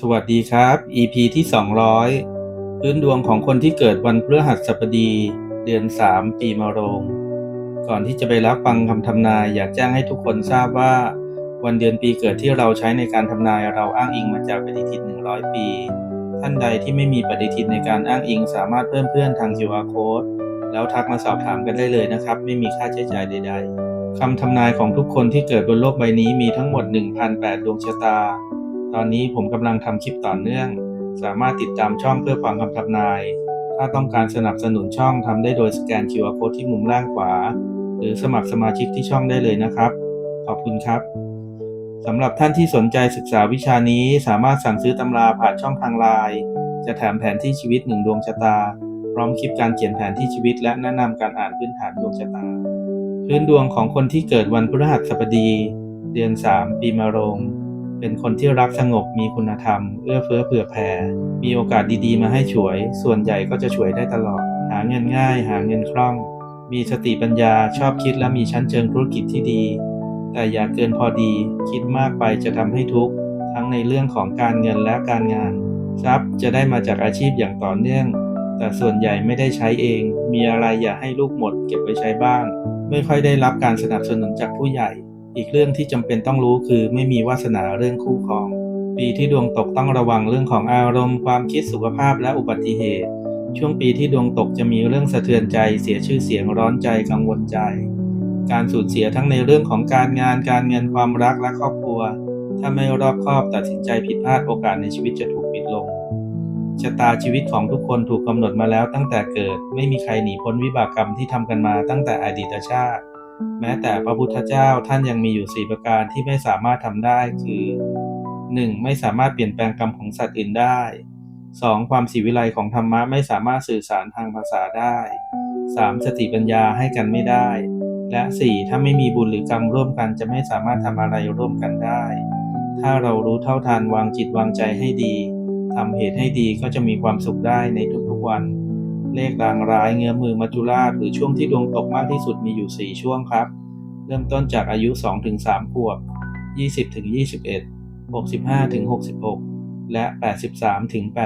สวัสดีครับ EP ที่ 200 พื้นดวงของคนที่เกิดวันพฤหัสบดี เดือน 3 ปีมะโรง ก่อนที่จะไปรับฟังคำทำนายอยากแจ้งให้ทุกคนทราบว่า วันเดือนปีเกิดที่เราใช้ในการทำนายเราอ้างอิงมาจากปฏิทิน 100 ปี ท่านใดที่ไม่มีปฏิทินในการอ้างอิงสามารถเพิ่มเพื่อนทาง QR code แล้วทักมาสอบถามกันได้เลยนะครับ ไม่มีค่าใช้จ่ายใด ๆคำทำนายของทุกคนที่เกิดบนโลกใบนี้มีทั้งหมด 1,008 ดวงชะตา ตอนนี้ผมกำลังทำคลิปต่อเนื่อง สามารถติดตามช่องเพื่อฟังคำทำนาย ถ้าต้องการสนับสนุนช่องทำได้โดยสแกน QR Code ที่มุมล่างขวา หรือสมัครสมาชิกที่ช่องได้เลยนะครับ ขอบคุณครับสำหรับท่านที่สนใจศึกษาวิชานี้สามารถสั่งซื้อตำราผ่านช่องทางไลน์จะแถมแผนที่ชีวิตหนึ่งดวงชะตา พร้อมคลิปการเขียนแผนที่ชีวิต และแนะนำการอ่านพื้นฐานดวงชะตา พื้นดวงของคนที่เกิดวันพฤหัสบดี เดือน 3 ปีมะโรง เป็นคนที่รักสงบมีคุณธรรม เอื้อเฟื้อเผื่อแผ่ มีโอกาสดีๆ มาให้ฉวย ส่วนใหญ่ก็จะฉวยได้ตลอด หาเงินง่าย หาเงินคล่อง มีสติปัญญาชอบคิดและมีชั้นเชิงธุรกิจที่ดี แต่อย่าเกินพอดี คิดมากไปจะทำให้ทุกข์ ทั้งในเรื่องของการเงินและการงาน ทรัพย์จะได้มาจากอาชีพอย่างต่อเนื่อง แต่ส่วนใหญ่ไม่ได้ใช้เอง มีอะไรอย่าให้ลูกหมด เก็บไว้ใช้บ้าง ไม่ค่อยได้รับการสนับสนุนจากผู้ใหญ่ อีกเรื่องที่จำเป็นต้องรู้คือไม่มีวาสนาเรื่องคู่ครอง ปีที่ดวงตกต้องระวังเรื่องของอารมณ์ความคิดสุขภาพและอุบัติเหตุ ช่วงปีที่ดวงตกจะมีเรื่องสะเทือนใจ เสียชื่อเสียงร้อนใจกังวลใจ การสูญเสียทั้งในเรื่องของการงานการเงินความรักและครอบครัว ถ้าไม่รอบคอบตัดสินใจผิดพลาดโอกาสในชีวิตจะถูกปิดลงชะตาชีวิตของทุกคนถูกกำหนดมาแล้วตั้งแต่เกิด ไม่มีใครหนีพ้นวิบากกรรมที่ทำกันมาตั้งแต่อดีตชาติ แม้แต่พระพุทธเจ้าท่านยังมีอยู่สี่ประการที่ไม่สามารถทำได้คือ 1. ไม่สามารถเปลี่ยนแปลงกรรมของสัตว์อื่นได้ 2. ความสีวิไลของธรรมะไม่สามารถสื่อสารทางภาษาได้ 3. สติปัญญาให้กันไม่ได้ และ 4. ถ้าไม่มีบุญหรือกรรมร่วมกันจะไม่สามารถทำอะไรร่วมกันได้ ถ้าเรารู้เท่าทันวางจิตวางใจให้ดีทำเหตุให้ดีก็จะมีความสุขได้ในทุกๆวัน เลขรางร้ายเงื้อมือมัจจุราชหรือช่วงที่ดวงตกมากที่สุดมีอยู่ 4 ช่วงครับ เริ่มต้นจากอายุ 2-3 ขวบ 20-21 65-66 และ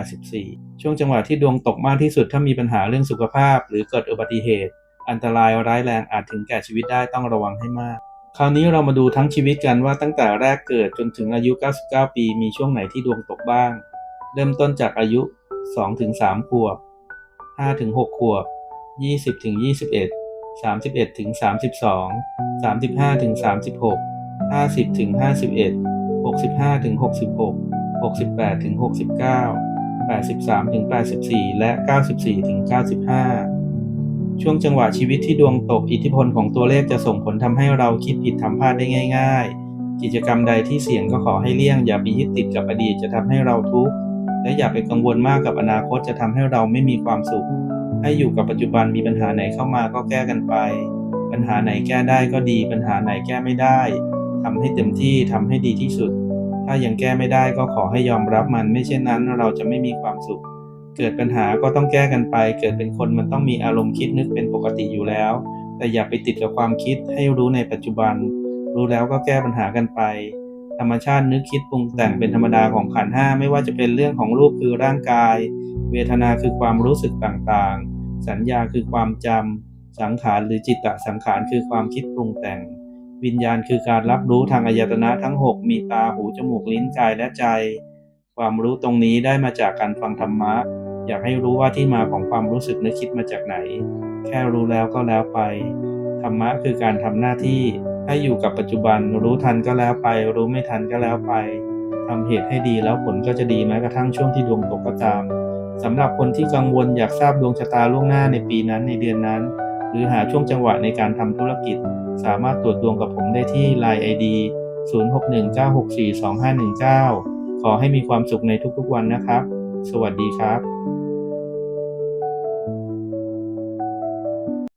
83-84 ช่วงจังหวะที่ดวงตกมากที่สุดถ้ามีปัญหาเรื่องสุขภาพ หรือเกิดอุบัติเหตุ อันตรายร้ายแรงอาจถึงแก่ชีวิตได้ต้องระวังให้มาก คราวนี้เรามาดูทั้งชีวิตกันว่าตั้งแต่แรกเกิดจนถึงอายุ 99 ปี มีช่วงไหนที่ดวงตกบ้าง เริ่มต้นจากอายุ 2-3 ขวบ 5-6ขวบ 20-21 31-32 35-36 50-51 65-66 68-69 83-84 และ 94-95 ช่วงจังหวะชีวิตที่ดวงตกอิทธิพลของตัวเลขจะส่งผลทำให้เราคิดผิดทำพลาดได้ง่าย ๆ กิจกรรมใดที่เสี่ยงก็ขอให้เลี่ยง อย่าไปยึดติดกับอดีตจะทำให้เราทุกข์ และอย่าไปกังวลมากกับอนาคตจะทำให้เราไม่มีความสุข ให้อยู่กับปัจจุบันมีปัญหาไหนเข้ามาก็แก้กันไป ปัญหาไหนแก้ได้ก็ดี ปัญหาไหนแก้ไม่ได้ทำให้เต็มที่ทำให้ดีที่สุด ถ้ายังแก้ไม่ได้ก็ขอให้ยอมรับมัน ไม่เช่นนั้นเราจะไม่มีความสุข เกิดปัญหาก็ต้องแก้กันไป เกิดเป็นคนมันต้องมีอารมณ์คิดนึกเป็นปกติอยู่แล้ว แต่อย่าไปติดกับความคิดให้รู้ในปัจจุบัน รู้แล้วก็แก้ปัญหากันไป ธรรมชาตินึกคิดปรุงแต่งเป็นธรรมดาของขันธ์ห้าไม่ว่าจะเป็นเรื่องของรูปคือร่างกาย เวทนาคือความรู้สึกต่างๆ สัญญาคือความจำสังขารหรือจิตตสังขารคือความคิดปรุงแต่ง วิญญาณคือการรับรู้ทางอายตนะทั้ง 6 มีตาหูจมูกลิ้นกายและใจ ความรู้ตรงนี้ได้มาจากการฟังธรรมะ อยากให้รู้ว่าที่มาของความรู้สึกนึกคิดมาจากไหน แค่รู้แล้วก็แล้วไปธรรมะคือการทำหน้าที่ ให้อยู่กับปัจจุบันรู้ทันก็แล้วไป รู้ไม่ทันก็แล้วไปทำเหตุให้ดีแล้วผลก็จะดีแม้กระทั่งช่วงที่ดวงตกก็ตามสำหรับคนที่กังวลอยากทราบดวงชะตาล่วงหน้าในปีนั้นในเดือนนั้น หรือหาช่วงจังหวะในการทำธุรกิจ สามารถตรวจดวงกับผมได้ที่ Line ID 0619642519 ขอให้มีความสุขในทุกๆวันนะครับ สวัสดีครับ